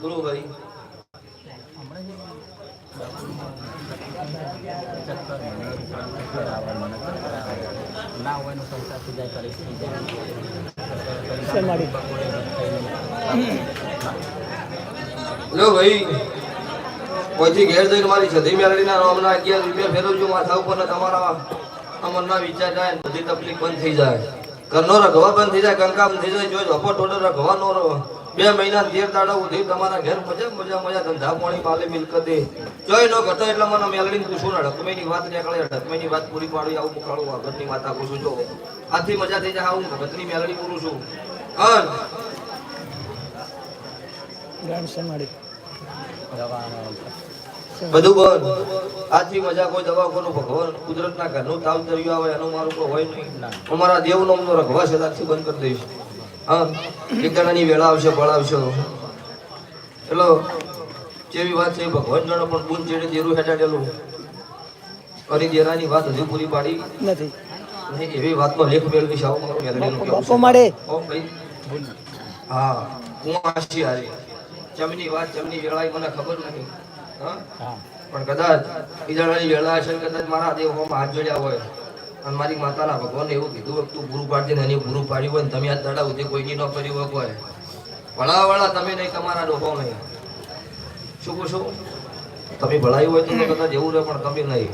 બોલો ભાઈ લો ભાઈ, કોઈથી ઘેર જઈને મારી છધી મેળવીના હમણાં અગિયાર રૂપિયા ફેરવજો માથા ઉપર તમારા અમરના વિચાર જાય બધી તકલીફ બંધ થઈ જાય. ઘરનો રઘવા બંધ થઈ જાય, કંકામ થઈ જાય, જો ઝપો ટોટો રઘવા નો રહો બે મહિના તેર દાડા ઉધી તમારા ઘેર મજા મજા મજા ધંધા પાણી પાલે મિલકતે જોઈ નો ઘટો એટલે મને મેલડી પૂછું ને ડકમેની વાત નીકળે ડકમેની વાત પૂરી પાડી આવું મુખાડું આગળની વાત આપું છું જો. આથી મજા થઈ જાય હું ભગતની મેલડી પૂરું છું. હા બધું બોલ આથી મજા કોઈ દવા કોનું ભગવાન કુદરતના ઘરનું તાવ દરિયો આવે એનું મારું કોઈ હોય નહીં. અમારા દેવનો અમનો રઘવા છે બંધ કરી દઈશ. હા એક વેળા આવશે ભળાવશો આવશે. ચલો જેવી વાત છે ભગવાન જાણો પણ બુન ચેડે દેરું હેટાડેલું કરી દેરાની વાત હજુ પૂરી પાડી. નથી. એવી વાતમાં લેખ મેળવી આવું મારું મેલડીનું કહેવું મળે ઓ ભાઈ. હા હું આશી હારી. જમની વાત જમની વેળાએ મને ખબર નથી. હા? પણ કદાચ બીજાની વેળા હશે ને કદાચ મારા દેવ હોમાં હાથ જોડ્યા હોય. અને મારી માતાના ભગવાને એવું કીધું તું પૂરું પાડજે ને એની પૂરું પાડ્યું હોય ને તમે આ દાડા સુધી કોઈની ન કર્યું હોય કોઈ. વળા વળા તમે નહીં તમારા ડોહો નહીં. શું પૂછો? તમે ભળાયું હોય તો કદાચ એવું રહે પણ તમે નહીં.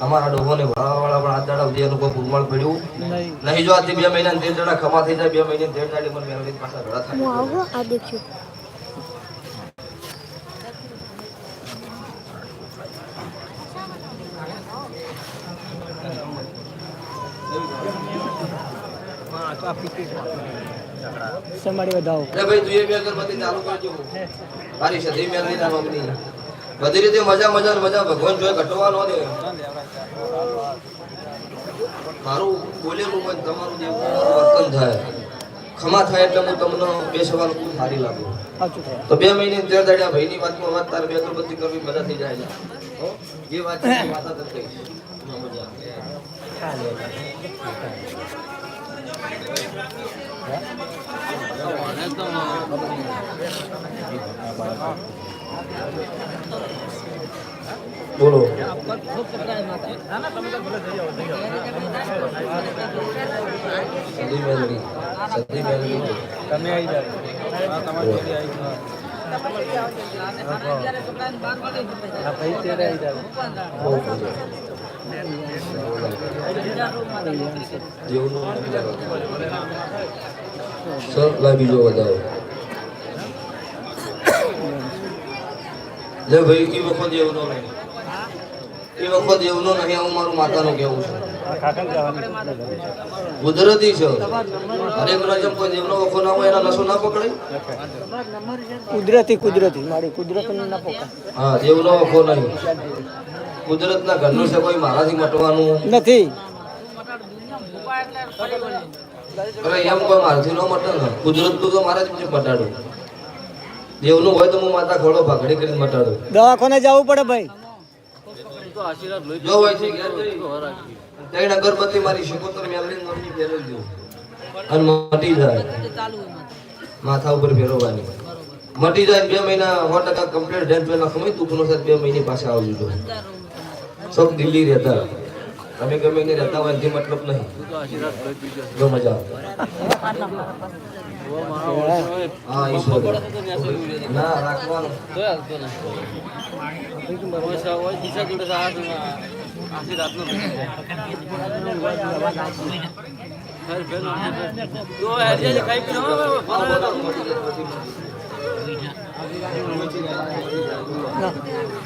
અમારા ડોહોને વળા વળા પણ આ દાડા સુધી એનું કોઈ પુરમાળ પડ્યું નહીં. નહીં જો આજથી બે મહિના તેર દાડા ખમા થઈ જાય બે મહિને તેર દાડે મને મેળવી પાછા ઘડા થાય. શેમાડી વધાવો અરે ભાઈ તું એ બે અગરબત્તી ચાલુ કરજો મારી સધી મેળવી ના મગની બધી રીતે મજા મજા મજા. ભગવાન જોઈ ઘટવા નો દે મારું બોલેલું હોય તમારું જે વર્તન થાય. ખમા થાય એટલે હું તમને બે સવાલ ખૂબ સારી લાગુ. તો બે મહિને તેર દાડ્યા ભાઈની વાતમાં વાત તારે બે અગરબત્તી કરવી મજા થઈ જાય જે વાત છે વાત જ કહીશ. મજા. બોલો. સદી મેલડી તમે આવી જાઓ. તમારી આવી જાઓ. જેવનું સર લા બીજો વધારો લે ભાઈ એ વખત જેવનો નહીં એ વખત જેવનો નહીં હું મારું માતાનું કેવું છે. કુદરતી છે. હરેક રજમ કોઈ દેવનો વખો ના હોય એના નસો ના પકડે? કુદરતી કુદરતી મારી કુદરત ના પકડે. હા જીવનો વખો નહીં. કુદરતના ઘરનું છે કોઈ મારાથી મટવાનું? નથી. અરે એમ કોઈ મારથી ન મટે ને. કુદરતનું તો મારા જ પછી મટાડું દેવનું હોય તો હું માતા ખોડો ભાગડી કરીને મટાડું દવાખાને જવું પડે ભાઈ. જો હોય છે ત્રણ અગરબત્તી મારી શિકોતર મેળવીને મમ્મી ફેરવી દઉં. અને મટી જાય. માથા ઉપર ફેરવવાની. મટી જાય બે મહિના સો ટકા કમ્પ્લીટ ડેન્ટ પેલા સમય તું સાથે બે મહિને પાછા આવજો. સૌ દિલ્હી રહેતા તમે ગમે એને રહેતા હોય જે મતલબ નહીં. જો મજા હા ઈશ્વર ના, રાખવાનું.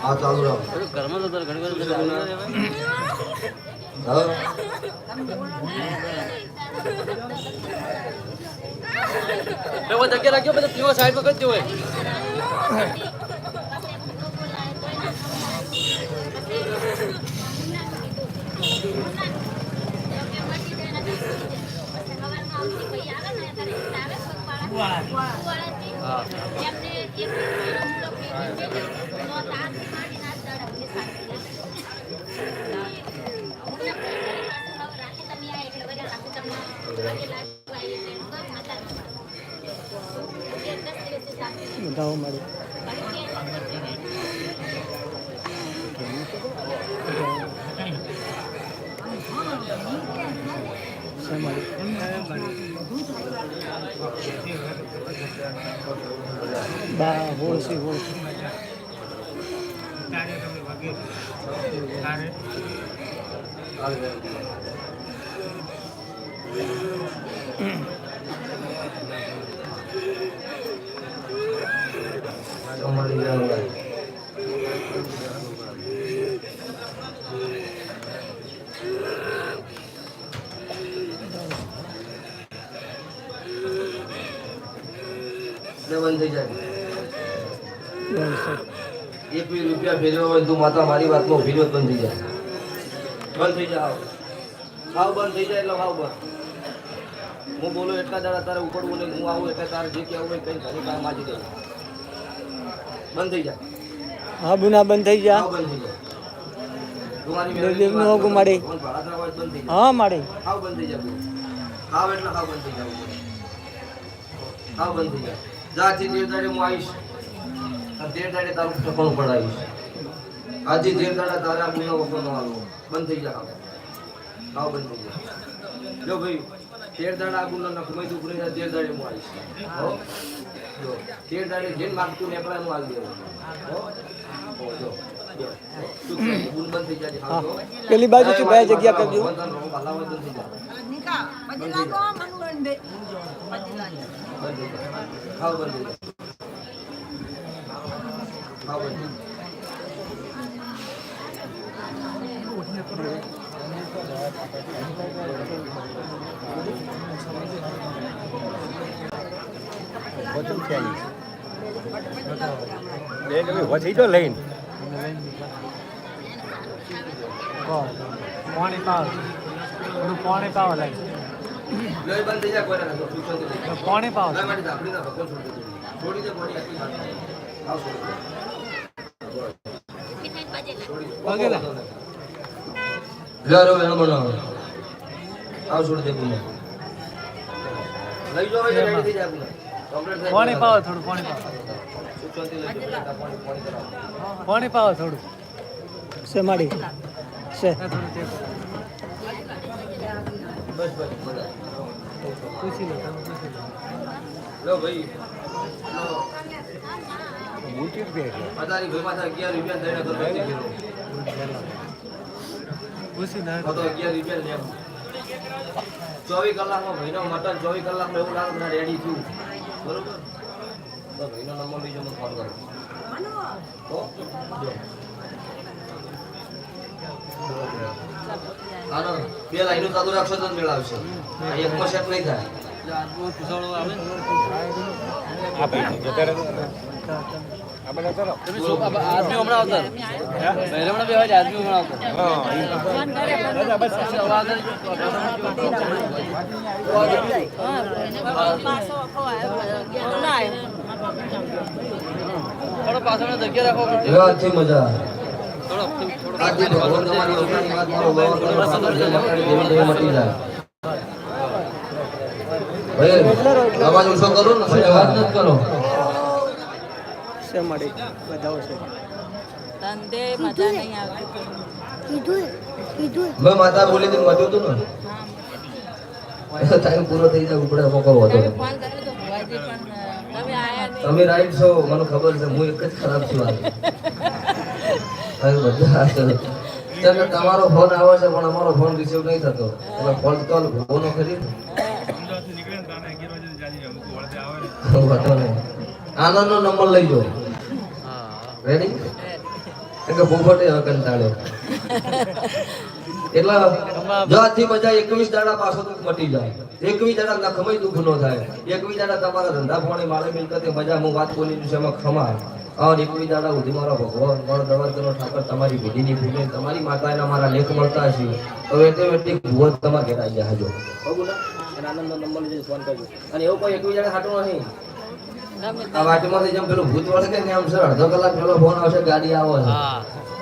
હા ચાલુ રાખ. ừ Đâu mà kia đang giúp bên tiêu sai mà cái tiêu. Thank you. đâu mà đi ba hồ sĩ hồ કાર્યક્રમ એક બી રૂપિયા ફેરવ્યો હોય તું માતા મારી વાતમાં ઊભી બંધ થઈ જાય. બંધ થઈ જાય હાવ બંધ થઈ જાય એટલે ભાવ બંધ. હું બોલું એટલા દાડા તારે ઉપડવું નહીં હું આવું એટલે તારે જે કહેવું હોય કઈ ઘણી કામ માજી દે બંધ થઈ જાય હા બુના બંધ થઈ જાય બંધ થઈ જાય તું મારી દેવ મેળવીની હોગું કર. બંધ હા મારી. હાવ બંધ થઈ જાય હાવ એટલે હાવ બંધ થઈ જાય હાવ બંધ થઈ જાય જાથી તેર દાડે હું આવીશ તેર દાડે તારું ઠકાણું પડાવીશ આજે તેર દાડા તારે આ ગુનો વખો બંધ થઈ જાય હાવ. બંધ થઈ જાય જો ભાઈ. તેર દાડા આ ગુનો નખમઈ તું જાય તેર દાડે હું આવીશ. હો? જો તેર દાડે જેન માગતું ને એકલા હું આવી દેવું? ગુણ. પેલી બાજુથી બે જગ્યા કરજો. ખાવ બંધ થઈ જાય વધી તો લઈને. પાણી પાવ. થોડું પાણી પાવ લાગે. પાણી પાવ. ના માટે ધાપડી ના ભગવાન છોડી દેજો. છોડી દે બોડી આટલી વાત થાય. આવ છોડી દે. છોડી દે. પગે લાગ. લે રો વેણ બનાવો. આવ છોડી દે પુને. લઈ જાઓ એટલે ready થઈ જાય પુને. Complete થાય. પાણી પાવ થોડું પાણી પાવ પૂછોથી લઈ જાઓ. બેટા, પાણી પાણી કરાવો. પાણી પાવ થોડું છે મારી છે થોડું તે બસ બસ બધા. પૂછી લો તમે પૂછી લો લો ભાઈ લો ઊંચી જ બે છે અતારી ભાઈ માથે અગિયાર રૂપિયા દઈને તો નથી કીધું. પૂછી લો તો અગિયાર રૂપિયા લેમ ચોવીસ કલાકમાં મહિનો મટન ચોવીસ કલાકમાં એવું લાગે બધા રેડી થયું બરોબર? તો મહિનો નંબર લઈ જાઓ મને ફોન કરો. આનો બે લાઈનો ચાલુ રાખશો તો મેળ આવશે. એકમાં સેટ નહીં થાય. આદમી હમણાં આવતા હમણાં બે હોય આદમી અવાજ ઓછો કરો ને વાત નથી કરો. છે મારી બધા છે. ધંધે મજા નહીં આવતી. કીધું કીધું મેં માતા બોલી હતી મટ્યું હતું ને? ટાઈમ પૂરો થઈ જાય ઉપડે મોકો હતો તમે ફોન કર્યો તો ભુવાજી પણ અ, તમે આયા નહીં. તમે રાઈટ છો મને ખબર છે હું એક જ ખરાબ છું હવે બધા. કેમ તમારો ફોન આવે છે પણ અમારો ફોન રિસીવ નહીં થતો. એટલે ફોન કોલ ભૂવો ખરી ને? વાંધો નહીં. આનંદનો નંબર લઈ જાઓ રેડી કેમ કે ભૂખોટે એટલે જો આજથી મજા એકવીસ મટી જાય. એકવીસ દાડા નખમય દુઃખ નો થાય. એકવીસ દાડા તમારા ધંધા પાણી માળે મિલકતે મજા, હું વાત બોલી છે, એમાં ખમા અને એકવીસ દાડા સુધી મારો ભગવાન, મારો દવારકનો ઠાકર, તમારી ભેટીની ભૂલે તમારી માતાના મારા લેખ મળતા છે તો ઓટોમેટિક ભૂવો તમારા ઘેર આવી જાય જો આનંદનો નંબર અને એવું કોઈ એકવીસ દાડા સાટું નહીં. આ વાટમાંથી જેમ પેલું ભૂત વળગે ને એમ સર અડધો કલાક પેલો ફોન આવશે ગાડી આવો છે.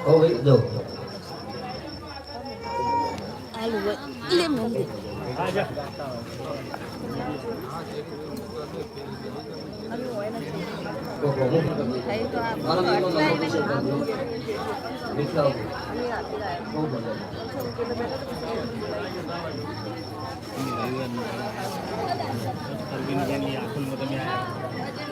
ઓ ભાઈ જો. તમે આયા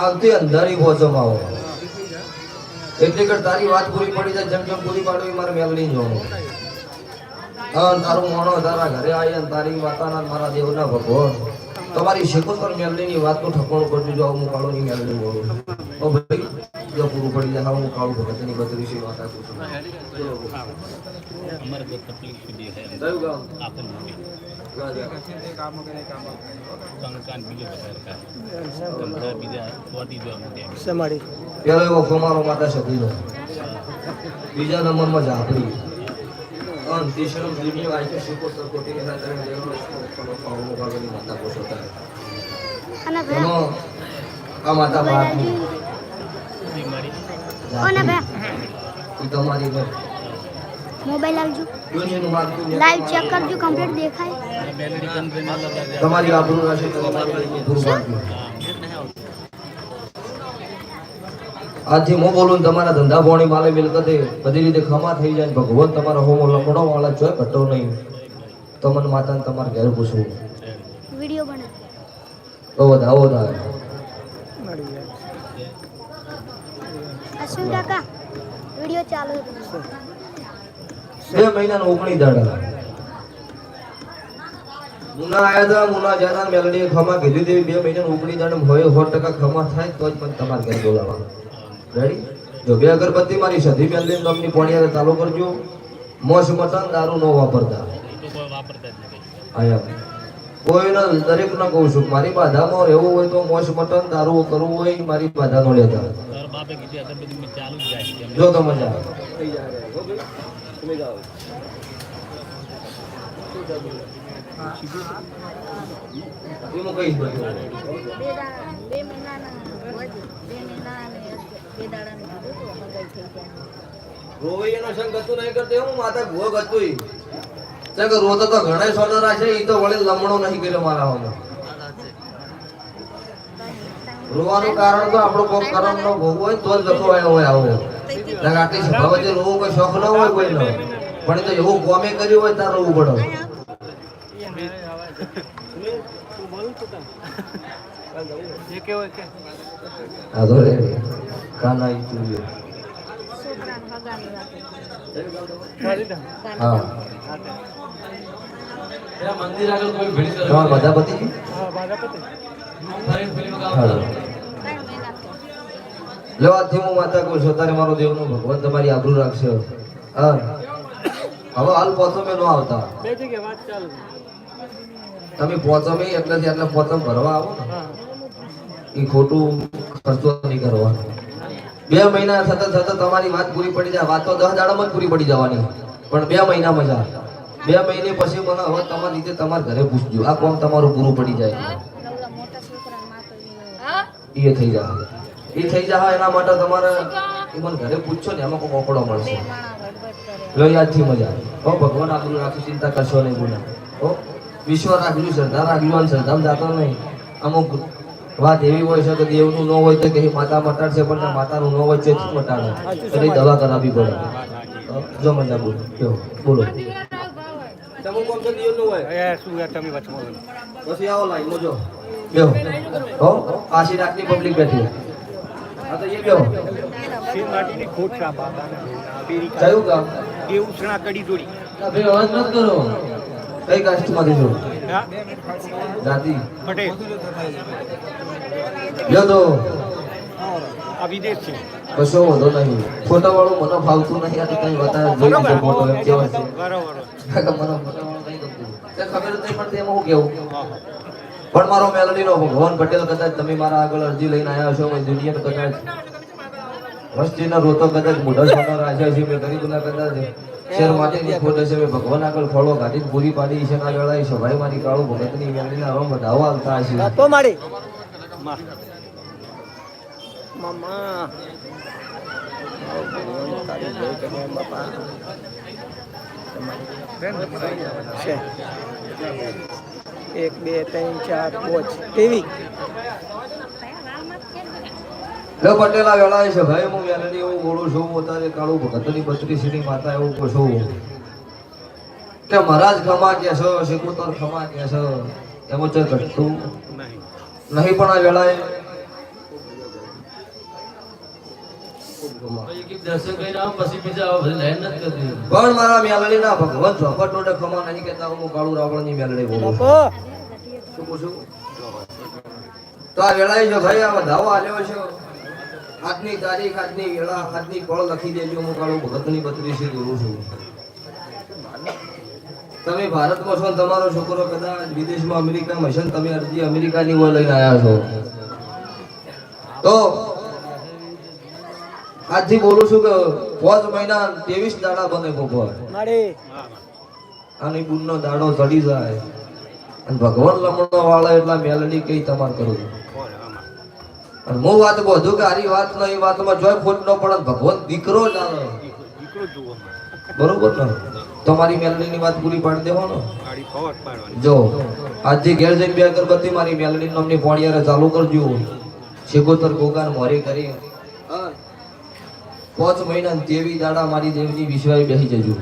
આવતી અંધારી પહોંચવામાં આવો એટલે કે તારી વાત પૂરી પડી જાય જેમ જેમ પૂરી પાડવી મારે મેલડી જોવાનું હા તારું મોણો તારા ઘરે આવી અને તારી વાતાના મારા દેવના ભગવાન. તમારી શેકોતર મેલડીની વાતનું ઠકવાનું કરજો જો હું કાળોની મેલની બોલું. ઓ ભાઈ જો પૂરું પડી જાય હા હું કાળું ભગતની વિશે વાત આપું છું. અમારે તકલીફ સુધી છે. બીજો પેલો એવો કુમારો માતા નંબરમાં ઝાપડી અને તીસરો દુનિયા આઈ શેકોતર કોટીની સાથે પાવનો ભાગની માતા પોષોતા અને એનો ભાઈ આ માતા ભારતની બીમારી કોને ભાઈ એ તમારી મોબાઈલ આવજો. લાઈવ ચેક કરજો કમ્પ્લીટ દેખાય. તમારી આબરૂ રહેશે આજથી હું. બોલું તમારા ધંધા પોણી માલે મિલકતે બધી રીતે ખમા થઈ જાય ને ભગવાન તમારા હોમો લમડો વાળા જોય ઘટો નહીં. તમને માતાને તમારા ઘેર પૂછવું. વીડિયો બને તો વધાવો થાય અશ્વિન કાકા? વીડિયો ચાલુ. બે મહિનાનો ઓગણી દાડા. મુના આયા હતા મુના જ્યાં મેલડી ખમા કીધી હતી બે મહિના ઉપડી દાડા હોય, સો ટકા ખમા થાય તો જ પણ તમારે ઘેર બોલાવવાનું. રેડી જો બે અગરબત્તી મારી સધી મેલડી તમને પોણિયા ચાલુ કરજો. મોસ મટન, દારૂ ન વાપરતા. આયા. કોઈનો દરેક ન કહું છું, મારી બાધામાં રહેવું હોય તો મોસ મટન, દારૂ કરવું હોય, મારી બાધા નો લેતા. જો તો મજા આવે નહીં કર્યો મારા રોવાનું કારણ તો આપણો કોક કરમ નો ભોગ હોય, તો જ લખો આવ્યો હોય આવો. આટલી સ્વભાવ વચ્ચે રોવું કોઈ શોખ ન હોય કોઈ નો પણ તો એવું કોમે કર્યું હોય ત્યાં રોવું પડે. એ કેવો કે? રે હગાની વાત હા. બધા પતિ માતા કહું છું તારે મારો દેવનું ભગવાન તમારી આબરૂ રાખશે. હા. હવે હાલ પોતો મેં ન આવતા. બે જગ્યાએ વાત ચાલુ. તમે પોતો મેં એટલેથી એટલે પોતમ ભરવા આવો ને. એ ખોટું ખર્ચો નહીં કરવાનો બે મહિના સતત સતત તમારી વાત પૂરી પડી જાય. વાત તો દસ દાડામાં જ પૂરી પડી જવાની. પણ બે મહિના મજા. બે મહિને પછી મને હવે તમારી રીતે તમારા ઘરે પૂછજો. આ કોમ તમારું પૂરું પડી જાય. એ થઈ જાય. એ થઈ જાય એના માટે તમારે એ મને ઘરે પૂછશો ને એમાં કોઈ મોકળો મળશે. લો યાદથી મજા. હો ભગવાન આપણું રાખી ચિંતા કરશો નહીં ગુના. હો? વિશ્વ રાખજો શ્રદ્ધા રાખજો અને શ્રદ્ધામાં જાતો નહીં. અમુક વાત એવી હોય છે કે દેવનું ન હોય તો કે માતા મટાડશે પણ માતાનું ન હોય છે મટાડે. એટલે દવા કરાવી પડે. જો મજા બોલો કેવો બોલો. તમે કોમ છે દેવનું હોય? એ શું તમે વચમાં પછી આવો લાઈન મોજો કયો હો આશી રાખની પબ્લિક બેઠી. હા તો એ કયો શિવ માટીની ખોટ છે આ બાબાને. પેરી કયું કામ દેવઉસણા કડી જોડી. ભાઈ અવાજ મત કરો. કઈ કાસ્ટમાંથી છો જાતિ પટેલ લ્યો તો. આ વિદેશ છે. કશો વાંધો નહીં. ફોટા વાળો મને ફાવતું નહીં આ તો કઈ બતાવે જોઈ લીધો ફોટો એમ કેવા છે. બરાબર મને ફોટા વાળો કઈ ગમતું. તે ખબર નહીં પડતી એમાં હું કેવું. પણ મારો મેલડીનો ભગવાન પટેલ કદાચ તમે મારા આગળ અરજી લઈને આવ્યા છો મેં દુનિયા કદાચ વસ્તીના રોતો કદાચ મોઢા સોના રાજા છે મેં ગરીબના કદાચ શેર માટેની ખોટ હશે મેં ભગવાન આગળ ફળો કાઢી પૂરી પાડી છે ના વેળાએ સભાઈ મારી કાળું ભગતની મેલડીના રોમ વધાવો આવતા હશે. તો મારી. મામા. એક બે ત્રણ ચાર પાંચ. ટીવી. લો પટેલા વેળા છે ભાઈ હું મેલડી એવું બોલું છું અત્યારે કાળું ભગતની બત્રીસીની માતા એવું કહું છું. કે મહારાજ ખમા કે છો શિકોતર ખમા કે છો એમ જ ઘટતું નહીં પણ આ વેળાએ પણ મારા મેલડીના ભગવાન ચોપટ નોટે ખમા નહીં કેતા હું કાળું રાવણની મેલડી બોલું શું પૂછું? તો આ વેળાએ જો ભાઈ આ વધાવો આલ્યો છે. આજની તારીખ આજની વેળા આજની પળ લખી દેજો. હું કાળું ભગતની બત્રીસી ગુરુ છું. તમે ભારતમાં છો તમારો છોકરો કદાચ વિદેશમાં અમેરિકામાં હશે તમે અરજી અમેરિકાની હોય લઈને આવ્યા છો. તો આજથી બોલું છું કે પાંચ મહિના ત્રેવીસ દાડા બને ભગવાન અને બુનનો દાડો ચડી જાય. અને ભગવાન લમણો વાળા એટલા મેલડી કઈ તમાર કરું. અને હું વાત બધું કે આરી વાત નો એ વાતમાં જોય ખોટ ન પડે ભગવાન દીકરો જુઓ બરોબર ને? તમારી મેલડીની વાત પૂરી પાડી દેવાનો. જો આજે ઘેર જઈને બે અગરબત્તી મારી મેલડી નામની પોણિયારે ચાલુ કરજો. શિકોતર ગોગાન મોરી કરી. હા. પાંચ મહિના દેવી દાડા મારી દેવની વિશ્વાય બેસી જજો.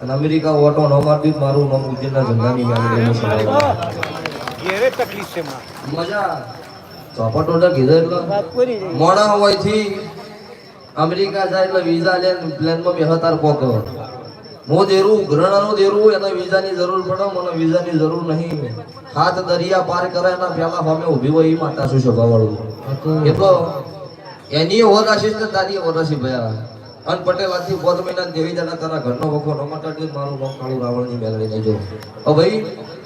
અને અમેરિકા ઓટો ન મારતી મારું નામ ઉજ્જૈનના ધંધાની મેલડીનું સવાલ ઘેરે તકલીફ છે માં મજા. ચોપટ ઓર્ડર કીધો એટલે વાત હોયથી અમેરિકા જાય એટલે વિઝા લે પ્લેનમાં બેહતાર કોક હું. દેરું ઘરણાનું દેરું એને વિઝાની જરૂર પડે મને વિઝાની જરૂર નહીં. હાથ દરિયા પાર કરે એના પહેલા ફામે ઊભી હોય એ માતા શું સ્વભાવવાળું એટલો એની ઓર આશીષ ને તારી ઓર આશી ભયા. અન પટેલ આજથી પોત મહિના દેવી દાદા તારા ઘરનો વખો ન મટાડી મારું નામ કાળું રાવણની મેળવી લેજો ઓ ભાઈ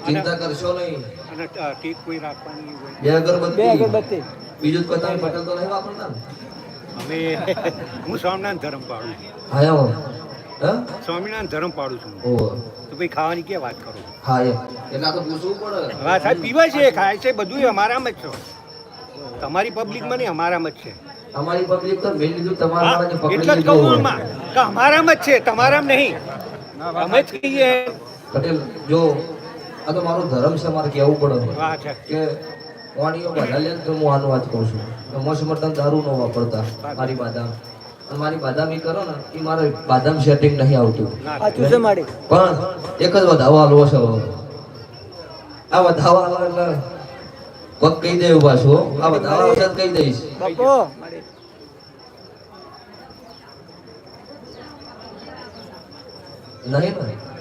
ચિંતા કરશો નહીં. અને ટીક કોઈ રાખવાની હોય. બે બે અગરબત્તી. બીજું જ પટેલ તો નહીં વાપરતા અમે હું સ્વામિનારાયણ ધર્મ પાડું છું. હા સ્વામિનારાયણ ધર્મ પાડું છું. ઓહો તો ભાઈ ખાવાની કે વાત કરો? હા એટલે તો પૂછવું પડે. હા સાહેબ પીવાય છે ખાય છે બધું અમારામાં જ છે. તમારી પબ્લિકમાં નહીં અમારામાં જ છે. અમારી પબ્લિક તો મેં લીધું તમારા હા, એટલે જ લીધું. કહું અમારામાં જ છે તમારામાં નહીં. અમે જ કહીએ. પટેલ જો આ તો મારું ધર્મ છે મારે કહેવું પડે કે વાણીઓ બધા લે તો હું આનું વાત કહું છું. કે દારૂ ન વાપરતા મારી બાદામ. મારી બાદામી કરો ને એ મારે બાદામ સેટિંગ નહીં આવતું. પણ એક જ વધાવો હાલવો છે આ વધાવો હાલો એટલે પગ કહી દે ઊભા છો આ વધાવો આવશે કહી દઈશ. બાપો. નહીં ને.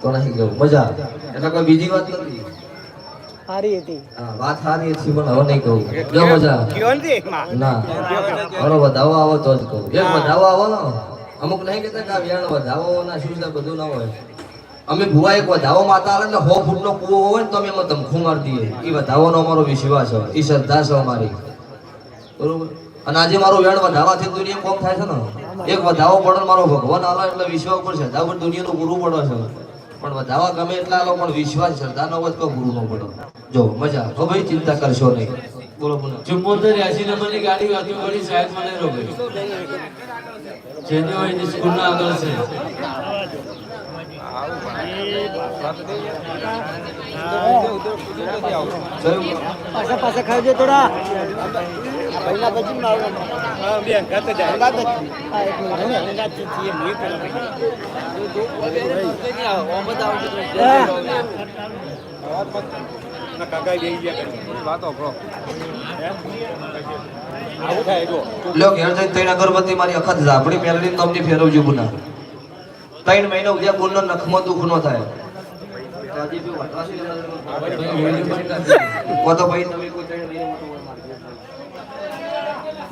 તો નહીં ગયું. મજા એટલે કોઈ બીજી વાત નથી. સારી હતી. હા, વાત સારી હતી પણ હવે નહીં કહું. જો મજા ને વધાવો આવો તો જ કહું. એક વધાવો આવો ને અમુક નહીં કહેતા કે આ વ્યાણ વધાવો ના શું છે બધું ના હોય. અમે ભુવા એક વધાવો માતા આવે એટલે સો ફૂટનો કૂવો હોય ને તો અમે એમાં ધમખું મારી દઈએ. એ વધાવાનો અમારો વિશ્વાસ છે એ શ્રદ્ધા છે અમારી. બરોબર? અને આજે મારો વેણ વધાવાથી દુનિયા કોમ થાય છે ને. એક વધાવો પડે મારો ભગવાન આલો એટલે વિશ્વાસ ઉપર શ્રદ્ધા ઉપર દુનિયાનું પૂરું પડે છે. પણ વધાવા ગમે એટલા લો પણ વિશ્વાસ શ્રદ્ધા નો વધ તો કોઈ ન પડે જો, મજા. હો ભાઈ, ચિંતા કરશો નહીં. બોલો બોલો. ચુમ્મોતેર એસી નંબરની ગાડી હતી વળી સાહેબ મને રોકે જેને હોય તે સ્કૂલના આગળ છે? પાછા પાછા ખાવજો થોડા. આ પછી ના હા, બે અંગાત જ આવે. હા, એક મિનિટ હો. અંગાતથી છીએ, મેં પેલા ભાઈ. હા. ના, કાકા જઈ ગયા કરે. હે? આવું થાય જો લ્યો ઘેર જઈને ત્રણ અગરબત્તી મારી અખત ઝાપડી મેલડી તમને ફેરવજો ગુના ત્રણ મહિના ઉદ્યા ગુણનો નખમાં દુઃખ ન થાય કો તો ભાઈ તમે કોઈ ત્રણ મહિના મટી જાય બધું. હું લાવો અમને પીપી બાદ લઈ દઉં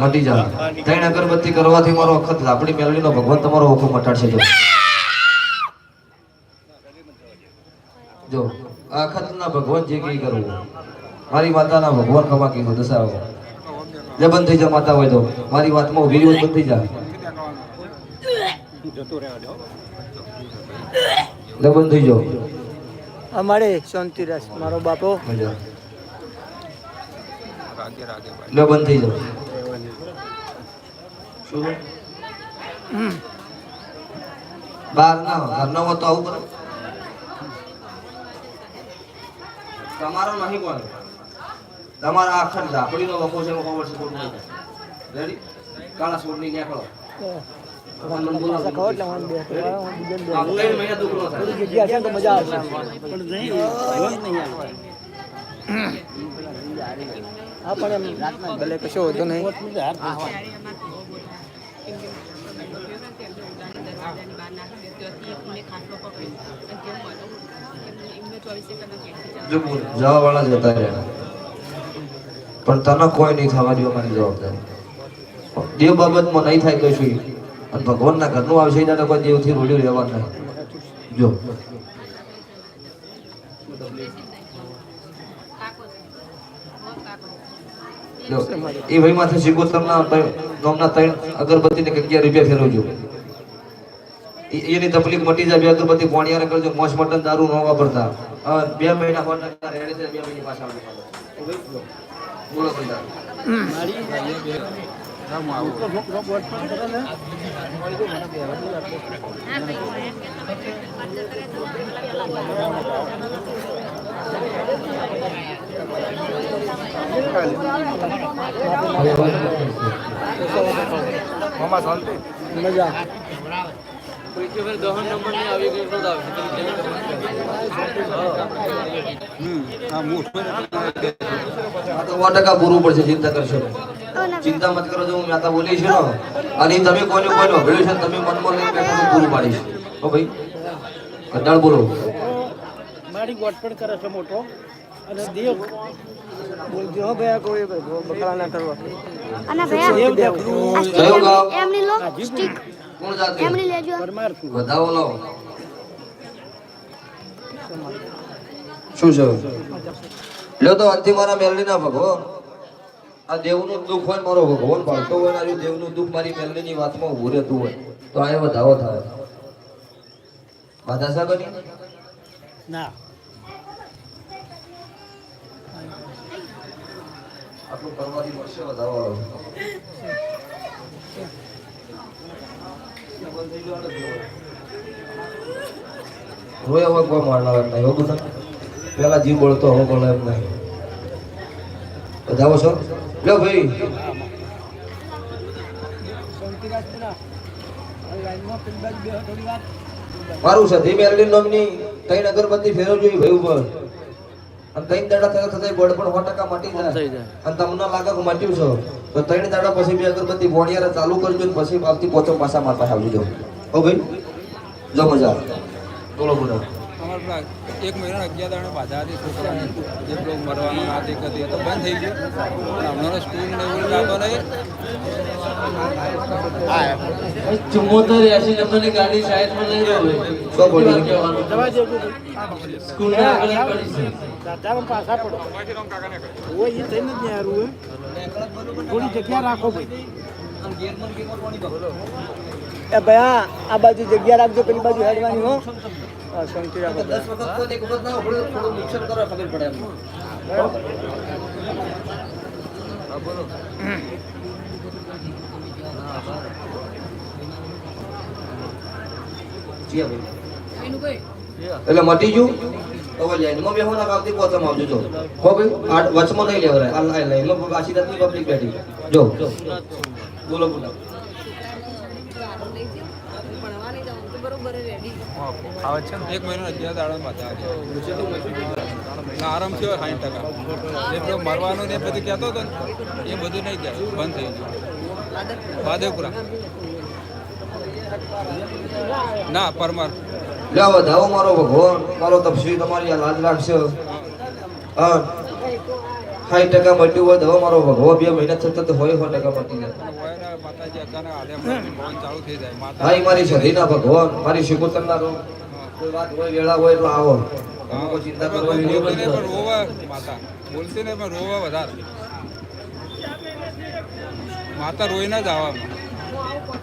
મટી જાય. ત્રણ અગરબત્તી કરવાથી મારો અખત લાપડી મેલડીનો ભગવાન તમારો ઓખો મટાડશે જો. જો આ અખતના ભગવાન જે કઈ કરવું. મારી માતાના ભગવાન કમા કીધું દસાવો લે બંધ થઈ જા માતા હોય તો મારી વાતમાં ઊભી હોય બંધ થઈ જા. જતો થઈ જાઓ અમારે શાંતિરાજ મારો બાપો. મજા. લે બંધ થઈ જાવ શું બાર ના હોય તો આવું કરો. તમારો નહીં કોણ? તમારા આખર ઝાપડીનો વખો છે ખબર છે કોણ રેડી કાળા ન તો મજા આવશે હા, પણ એમ ભલે કશો વધુ નહીં. જવા વાળા જ રહ્યા પણ તને કોઈ નહીં થવા દો મારી જવાબદારી. દેવ બાબતમાં નહીં થાય કશું. અને ભગવાનના ઘરનું આવશે ત્યારે કોઈ દેવથી રોડ્યું રહેવાનું નહીં. જો. જો, એ વહીમાંથી માથે શિકોતરના ગામના ત્રણ અગરબત્તીને અગિયાર રૂપિયા ફેરવજો. એની તકલીફ મટી જાય બે અગરબત્તી પોણિયારે કરજો મોસ મટન દારૂ ન વાપરતા. બે મહિના બે મહિના પાછા મામા શાંતિ? મજા. સો ટકા પૂરું પડશે ચિંતા કરશો ચિંતા મત કરો જો હું માતા બોલી છું ને અને તમે કોને કોને ભેળ્યું છે ને તમે મનમાં લઈને પૂરું પાડીશ. હો ભાઈ? કદાળ બોલો. મારી ગોઠપણ કરે છે મોટો. અને દેવ. બોલજો હો કોઈ બકરા ના કરવા અને ભૈયા એમની લો સ્ટીક એમની લેજો. વધાવો લાવો. શું છે? લ્યો તો અંતિમ મારા મેલડીના ભગવાન આ દેવનું દુઃખ હોય મારો ભગવાન પાડતો હોય ને આ દેવનું દુઃખ મારી મેલડીની વાતમાં ઉભું રહેતું હોય તો આ એ વધાવો થાય. બાધા સાગર ના. આટલું કરવાથી મળશે વાળો. રોય હવે કોઈ મારનાર એમ નહીં, હો બધા પેલા જીવ બળતો, હવે બોલે એમ નહીં. બધાવો છો લો ભાઈ. મારું સધી મેલડી નોમની ત્રણ અગરબત્તી ફેરવજો ભાઈ ઉપર. અને ત્રણ દાડા થયા થતા બળ પણ સો ટકા મટી જાય. અને તમને લાગે કે મટ્યું છો. તો ત્રણ દાડા પછી બે અગરબત્તી વોણિયારે ચાલુ કરજો ને પછી આવતી પોચો પાછા મારતા આવજો. ઓ ભાઈ? જો મજા. બોલો બોલો પેલા એક મહિના અગિયાર દાડા બાધા હતી છોકરાને. પેલો મરવાનો ના તે હતી તો બંધ થઈ ગયું. હમણાં સ્કૂલ ને એવું લાગો. નહીં ચુમ્મોતેર એસી નંબરની ગાડી સાઈડમાં લઈ જાઓ સ્કૂલ ના આગળ પડી પાછા પડો. ઓય એ થઈને જ યાર હોય થોડી જગ્યા રાખો ભાઈ. એ આ બાજુ જગ્યા રાખજો પેલી બાજુ હેડવાની હા, શાંતિ રાખો દસ વખત કોઈ એક વખત ના થોડું નુકસાન કરો ખબર પડે એમ જીયા એટલે મટી ગયું તો હવે લાઈનમાં બેહો ને આવતી પોચમ આવજો જો હો ભાઈ આ વચમાં નહીં લેવરાય આ લાઈન લાઈનમાં આશીર્વાદની પબ્લિક બેઠી જો બોલો બોલો આવે છે એક મહિના અગિયાર દાડા બાધા હતી આરામ થયો સાઠ ટકા. જે પેલો મરવાનું ને એ બધું કહેતો હતો ને એ બધું નહીં ગયા બંધ થઈ ગયું. બાદેપુરા ના પરમાર. લે વધાવો મારો ભગવાન. મારો તપસ્વી તમારી આ લાજ રાખશે. હા. સાઠ ટકા મટ્યું હોય તો મારો ભગવો બે મહિના થતા તો હોય સો ટકા મટી જાય. માતાજી અચાનક હાલે લોન ચાલુ થઈ જાય. માતા હા મારી સધીના ભગવાન મારી શિકોતરના રો કોઈ વાત હોય વેળા હોય તો આવો. કોઈ ચિંતા કરવાની નહીં પણ રોવા માતા. બોલતી નહીં પણ રોવા વધારે. માતા જ આવવામાં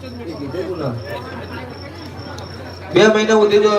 તું ને. બે મહિના સુધી જો